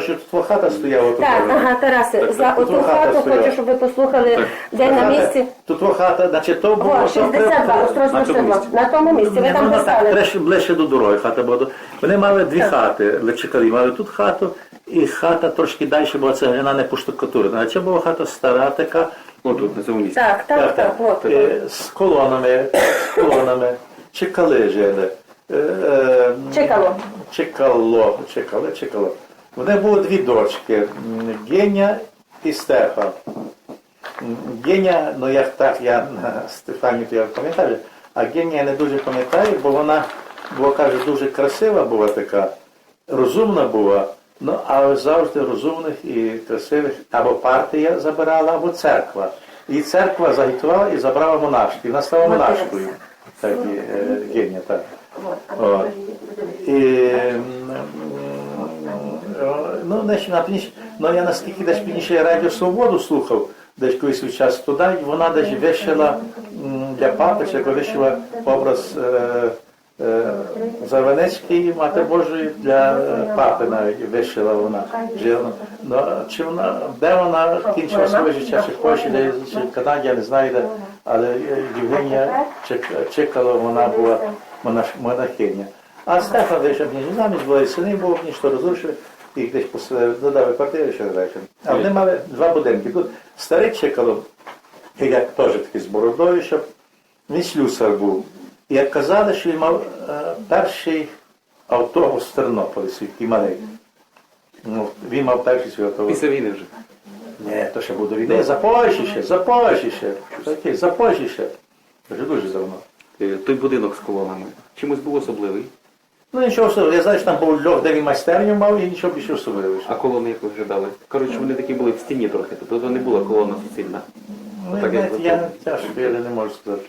що тут твоя хата стояла тут. Так, ага, Тарасе, за тут оту хату стояла. хочу, щоб ви послухали, де на місці. Тут твоя хата, значить, то було... О, то 62, при- Острозько на цьому 62. місці. На тому місці, ви Ні, там ну, так, писали. ближче до дороги хата була. Вони мали дві хати, лечикалі. Мали тут хату, і хата трошки далі була цегляна, не поштукатурена. А це була хата стара така, О, тут, на цьому місці. Так, так, так, от. е, з колонами, з колонами. Чекали жили. Е, е, Чекало. Чекало, чекали, чекало. У них було дві дочки, Геня і Стефа. Геня, ну як так, я Стефанію я пам'ятаю, а Геня я не дуже пам'ятаю, бо вона, бо каже, дуже красива була така, розумна була, ну але завжди розумних і красивих або партія забирала, або церква. І церква загітувала і забрала монашки. Вона стала монашкою. Так, е, Геня, так. От. Ну, десь на пізніше, ну я наскільки десь пізніше Радіо Свободу слухав, десь колись свій час туди, і вона десь вишила для папи, чи як вишила образ е, е, Завенецький Мати Божої для е, папи навіть вишила вона. Ну, чи вона, де вона кінчила своє життя, чи в Польщі, де, чи в Канаді, я не знаю де, але е, Євгенія Чекала, вона була монахиня. А Стефан вийшов мені замість, були сини, був ніж то розрушив, і десь поселили, додали квартири ще речі. А вони мали два будинки. Тут старий Чекало, як теж такий з бородою, щоб він слюсар був. І як казали, що він мав е, перший автобус в Тернополі, свій малий. Ну, він мав перший свій автобус. Після війни вже. Ні, то ще буде війни. За Польщі ще, за Польщі ще. Такий, за Польщі ще. Вже дуже давно. Е, Той будинок з колонами. Чимось був особливий. Ну нічого особливого. Я знаю, що там був льох, де він майстерню мав, і нічого більше особливого. А колони як виглядали? Коротше, вони такі були в стіні трохи, тобто не була колона суцільна. Ну, так, як знаєте, я тяжко, я не можу сказати.